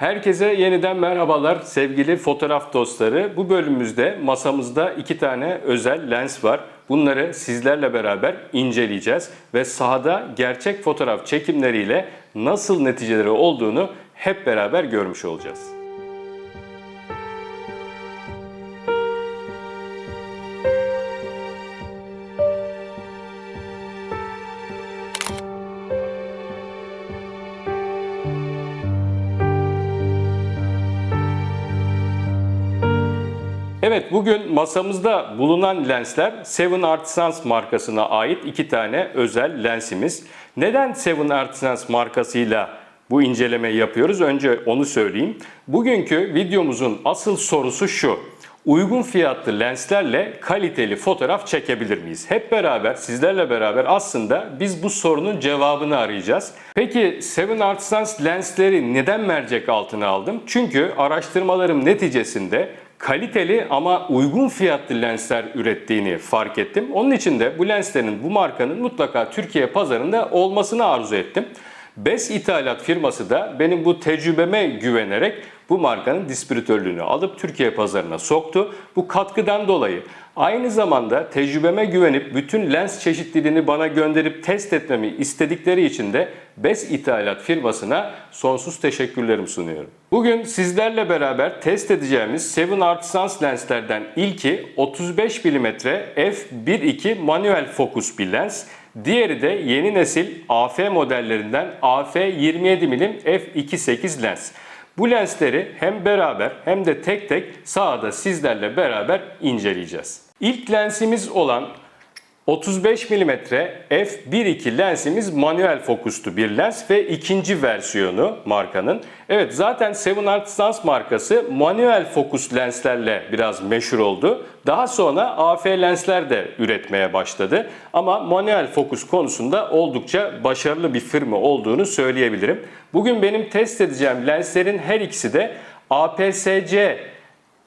Herkese yeniden merhabalar sevgili fotoğraf dostları. Bu bölümümüzde masamızda iki tane özel lens var. Bunları sizlerle beraber inceleyeceğiz ve sahada gerçek fotoğraf çekimleriyle nasıl neticeleri olduğunu hep beraber görmüş olacağız. Evet bugün masamızda bulunan lensler Seven Artisans markasına ait iki tane özel lensimiz. Neden Seven Artisans markasıyla bu incelemeyi yapıyoruz? Önce onu söyleyeyim. Bugünkü videomuzun asıl sorusu şu. Uygun fiyatlı lenslerle kaliteli fotoğraf çekebilir miyiz? Hep beraber sizlerle beraber aslında biz bu sorunun cevabını arayacağız. Peki Seven Artisans lensleri neden mercek altına aldım? Çünkü araştırmalarım neticesinde kaliteli ama uygun fiyatlı lensler ürettiğini fark ettim. Onun için de bu lenslerin, bu markanın mutlaka Türkiye pazarında olmasını arzu ettim. BES ithalat firması da benim bu tecrübeme güvenerek bu markanın distribütörlüğünü alıp Türkiye pazarına soktu. Bu katkıdan dolayı aynı zamanda tecrübeme güvenip bütün lens çeşitliliğini bana gönderip test etmemi istedikleri için de BES ithalat firmasına sonsuz teşekkürlerimi sunuyorum. Bugün sizlerle beraber test edeceğimiz Seven Artisans lenslerden ilki 35 mm f1.2 manuel fokus bir lens. Diğeri de yeni nesil AF modellerinden AF 27 mm f2.8 lens. Bu lensleri hem beraber hem de tek tek sahada sizlerle beraber inceleyeceğiz. İlk lensimiz olan 35 mm f1.2 lensimiz manuel fokustu bir lens ve ikinci versiyonu markanın. Evet zaten Seven Artisans markası manuel fokus lenslerle biraz meşhur oldu. Daha sonra AF lensler de üretmeye başladı. Ama manuel fokus konusunda oldukça başarılı bir firma olduğunu söyleyebilirim. Bugün benim test edeceğim lenslerin her ikisi de APS-C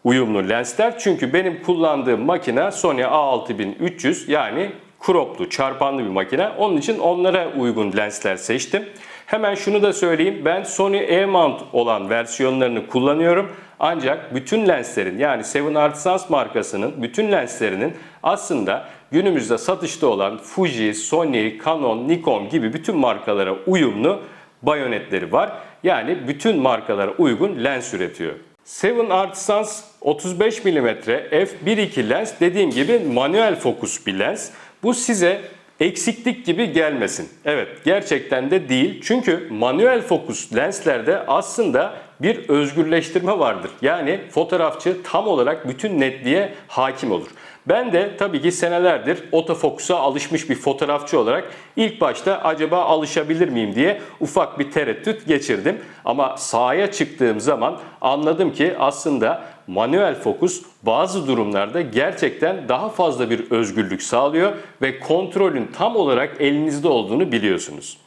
uyumlu lensler. Çünkü benim kullandığım makine Sony A6300 yani croplu, çarpanlı bir makine. Onun için onlara uygun lensler seçtim. Hemen şunu da söyleyeyim. Ben Sony E-mount olan versiyonlarını kullanıyorum. Ancak bütün lenslerin yani Seven Artisans markasının bütün lenslerinin aslında günümüzde satışta olan Fuji, Sony, Canon, Nikon gibi bütün markalara uyumlu bayonetleri var. Yani bütün markalara uygun lens üretiyor. Seven Artisans 35 mm f1.2 lens dediğim gibi manuel fokus bir lens. Bu size eksiklik gibi gelmesin. Evet gerçekten de değil. Çünkü manuel fokus lenslerde aslında bir özgürleştirme vardır. Yani fotoğrafçı tam olarak bütün netliğe hakim olur. Ben de tabii ki senelerdir otofokusa alışmış bir fotoğrafçı olarak ilk başta acaba alışabilir miyim diye ufak bir tereddüt geçirdim. Ama sahaya çıktığım zaman anladım ki aslında manuel fokus bazı durumlarda gerçekten daha fazla bir özgürlük sağlıyor ve kontrolün tam olarak elinizde olduğunu biliyorsunuz.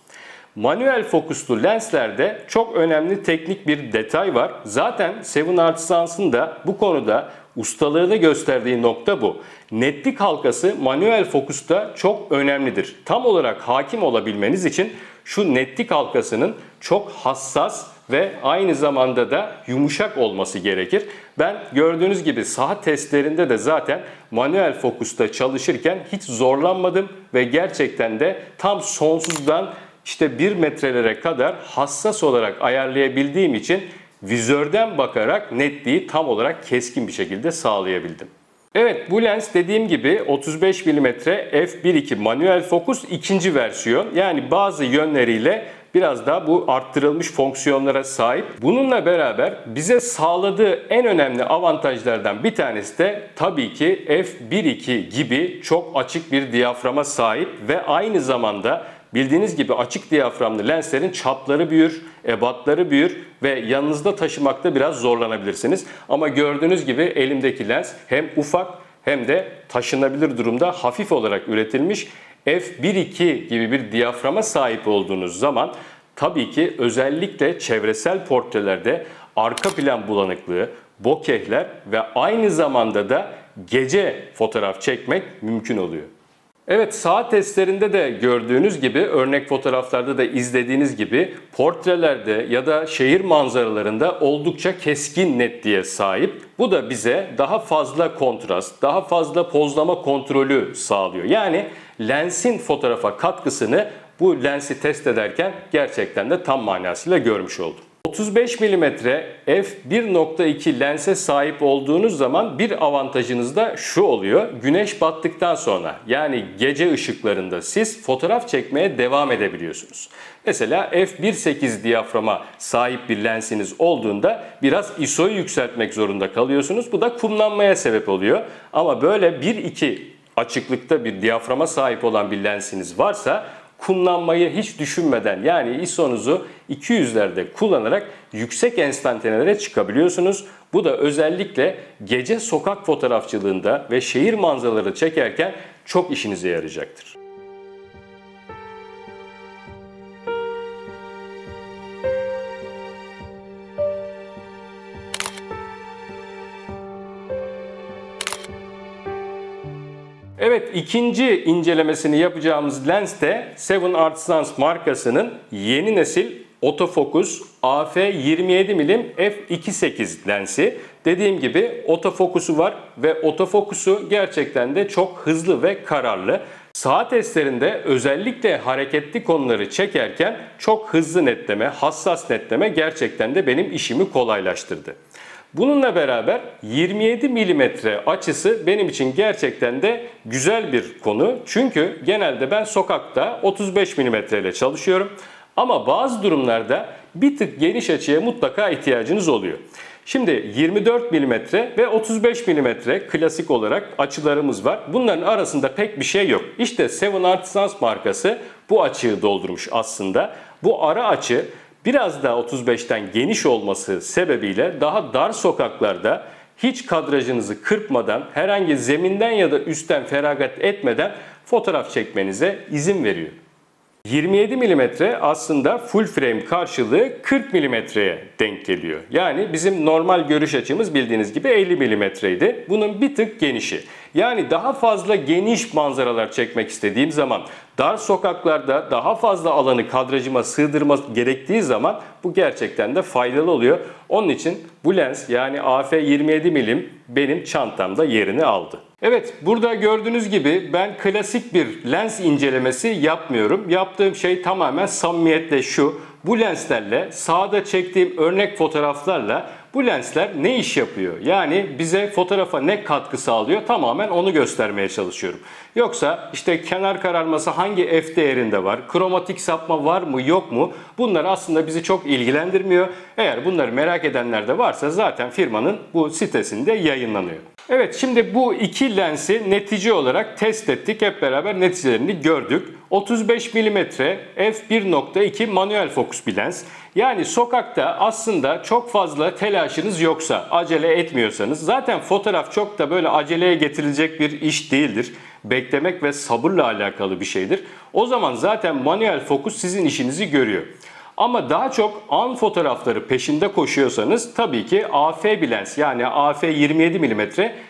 Manuel fokuslu lenslerde çok önemli teknik bir detay var. Zaten Seven Artisans'ın da bu konuda ustalığını gösterdiği nokta bu. Netlik halkası manuel fokusta çok önemlidir. Tam olarak hakim olabilmeniz için şu netlik halkasının çok hassas ve aynı zamanda da yumuşak olması gerekir. Ben gördüğünüz gibi saha testlerinde de zaten manuel fokusta çalışırken hiç zorlanmadım ve gerçekten de tam sonsuzdan işte 1 metrelere kadar hassas olarak ayarlayabildiğim için vizörden bakarak netliği tam olarak keskin bir şekilde sağlayabildim. Evet bu lens dediğim gibi 35 mm f1.2 manuel fokus ikinci versiyon. Yani bazı yönleriyle biraz daha bu arttırılmış fonksiyonlara sahip. Bununla beraber bize sağladığı en önemli avantajlardan bir tanesi de tabii ki f1.2 gibi çok açık bir diyaframa sahip ve aynı zamanda Bildiğiniz gibi açık diyaframlı lenslerin çapları büyür, ebatları büyür ve yanınızda taşımakta biraz zorlanabilirsiniz. Ama gördüğünüz gibi elimdeki lens hem ufak hem de taşınabilir durumda hafif olarak üretilmiş f1.2 gibi bir diyaframa sahip olduğunuz zaman tabii ki özellikle çevresel portrelerde arka plan bulanıklığı, bokehler ve aynı zamanda da gece fotoğraf çekmek mümkün oluyor. Evet saat testlerinde de gördüğünüz gibi örnek fotoğraflarda da izlediğiniz gibi portrelerde ya da şehir manzaralarında oldukça keskin netliğe sahip. Bu da bize daha fazla kontrast, daha fazla pozlama kontrolü sağlıyor. Yani lensin fotoğrafa katkısını bu lensi test ederken gerçekten de tam manasıyla görmüş oldum. 35 mm f1.2 lense sahip olduğunuz zaman bir avantajınız da şu oluyor. Güneş battıktan sonra yani gece ışıklarında siz fotoğraf çekmeye devam edebiliyorsunuz. Mesela f1.8 diyaframa sahip bir lensiniz olduğunda biraz ISO'yu yükseltmek zorunda kalıyorsunuz. Bu da kumlanmaya sebep oluyor. Ama böyle 1.2 açıklıkta bir diyaframa sahip olan bir lensiniz varsa kumlanmayı hiç düşünmeden yani ISO'nuzu 200'lerde kullanarak yüksek enstantanelere çıkabiliyorsunuz. Bu da özellikle gece sokak fotoğrafçılığında ve şehir manzaraları çekerken çok işinize yarayacaktır. Evet ikinci incelemesini yapacağımız lens de Seven Artisans markasının yeni nesil Autofocus AF27 mm f2.8 lensi. Dediğim gibi otofokusu var ve otofokusu gerçekten de çok hızlı ve kararlı. Saat testlerinde özellikle hareketli konuları çekerken çok hızlı netleme, hassas netleme gerçekten de benim işimi kolaylaştırdı. Bununla beraber 27 mm açısı benim için gerçekten de güzel bir konu. Çünkü genelde ben sokakta 35 mm ile çalışıyorum. Ama bazı durumlarda bir tık geniş açıya mutlaka ihtiyacınız oluyor. Şimdi 24 mm ve 35 mm klasik olarak açılarımız var. Bunların arasında pek bir şey yok. İşte Seven Artisans markası bu açığı doldurmuş aslında. Bu ara açı biraz daha 35'ten geniş olması sebebiyle daha dar sokaklarda hiç kadrajınızı kırpmadan, herhangi zeminden ya da üstten feragat etmeden fotoğraf çekmenize izin veriyor. 27 mm aslında full frame karşılığı 40 mm'ye denk geliyor. Yani bizim normal görüş açımız bildiğiniz gibi 50 mm. Bunun bir tık genişi. Yani daha fazla geniş manzaralar çekmek istediğim zaman dar sokaklarda daha fazla alanı kadrajıma sığdırma gerektiği zaman bu gerçekten de faydalı oluyor. Onun için bu lens yani AF27 milim benim çantamda yerini aldı. Evet burada gördüğünüz gibi ben klasik bir lens incelemesi yapmıyorum. Yaptığım şey tamamen samimiyetle şu. Bu lenslerle sağda çektiğim örnek fotoğraflarla bu lensler ne iş yapıyor? Yani bize fotoğrafa ne katkı sağlıyor? Tamamen onu göstermeye çalışıyorum. Yoksa işte kenar kararması hangi f değerinde var? Kromatik sapma var mı yok mu? Bunlar aslında bizi çok ilgilendirmiyor. Eğer bunları merak edenler de varsa zaten firmanın bu sitesinde yayınlanıyor. Evet şimdi bu iki lensi netice olarak test ettik. Hep beraber neticelerini gördük. 35 mm f1.2 manuel fokus bir lens. Yani sokakta aslında çok fazla telaşınız yoksa, acele etmiyorsanız zaten fotoğraf çok da böyle aceleye getirilecek bir iş değildir. Beklemek ve sabırla alakalı bir şeydir. O zaman zaten manuel fokus sizin işinizi görüyor. Ama daha çok an fotoğrafları peşinde koşuyorsanız tabii ki AF bir lens yani AF 27 mm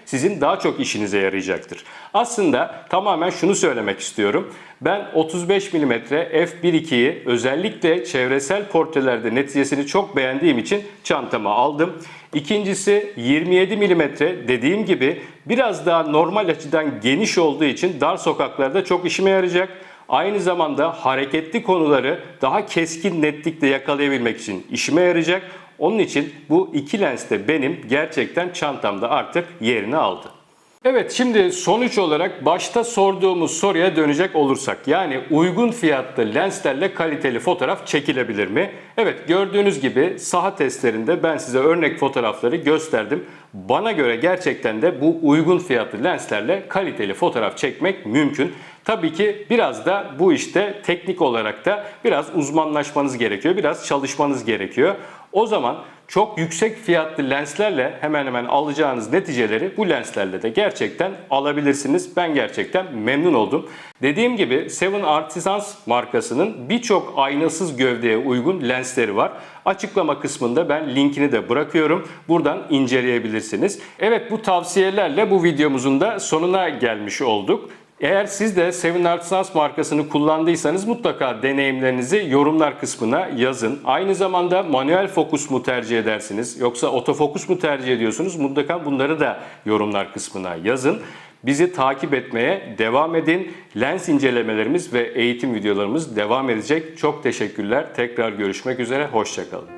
sizin daha çok işinize yarayacaktır. Aslında tamamen şunu söylemek istiyorum. Ben 35 mm f1.2'yi özellikle çevresel portrelerde neticesini çok beğendiğim için çantama aldım. İkincisi 27 mm dediğim gibi biraz daha normal açıdan geniş olduğu için dar sokaklarda çok işime yarayacak. Aynı zamanda hareketli konuları daha keskin netlikte yakalayabilmek için işime yarayacak. Onun için bu iki lens de benim gerçekten çantamda artık yerini aldı. Evet şimdi sonuç olarak başta sorduğumuz soruya dönecek olursak yani uygun fiyatlı lenslerle kaliteli fotoğraf çekilebilir mi? Evet gördüğünüz gibi saha testlerinde ben size örnek fotoğrafları gösterdim. Bana göre gerçekten de bu uygun fiyatlı lenslerle kaliteli fotoğraf çekmek mümkün. Tabii ki biraz da bu işte teknik olarak da biraz uzmanlaşmanız gerekiyor. Biraz çalışmanız gerekiyor. O zaman çok yüksek fiyatlı lenslerle hemen hemen alacağınız neticeleri bu lenslerle de gerçekten alabilirsiniz. Ben gerçekten memnun oldum. Dediğim gibi Seven Artisans markasının birçok aynasız gövdeye uygun lensleri var. Açıklama kısmında ben linkini de bırakıyorum. Buradan inceleyebilirsiniz. Evet bu tavsiyelerle bu videomuzun da sonuna gelmiş olduk. Eğer siz de Seven Artisans markasını kullandıysanız mutlaka deneyimlerinizi yorumlar kısmına yazın. Aynı zamanda manuel fokus mu tercih edersiniz yoksa otofokus mu tercih ediyorsunuz? Mutlaka bunları da yorumlar kısmına yazın. Bizi takip etmeye devam edin. Lens incelemelerimiz ve eğitim videolarımız devam edecek. Çok teşekkürler. Tekrar görüşmek üzere. Hoşçakalın.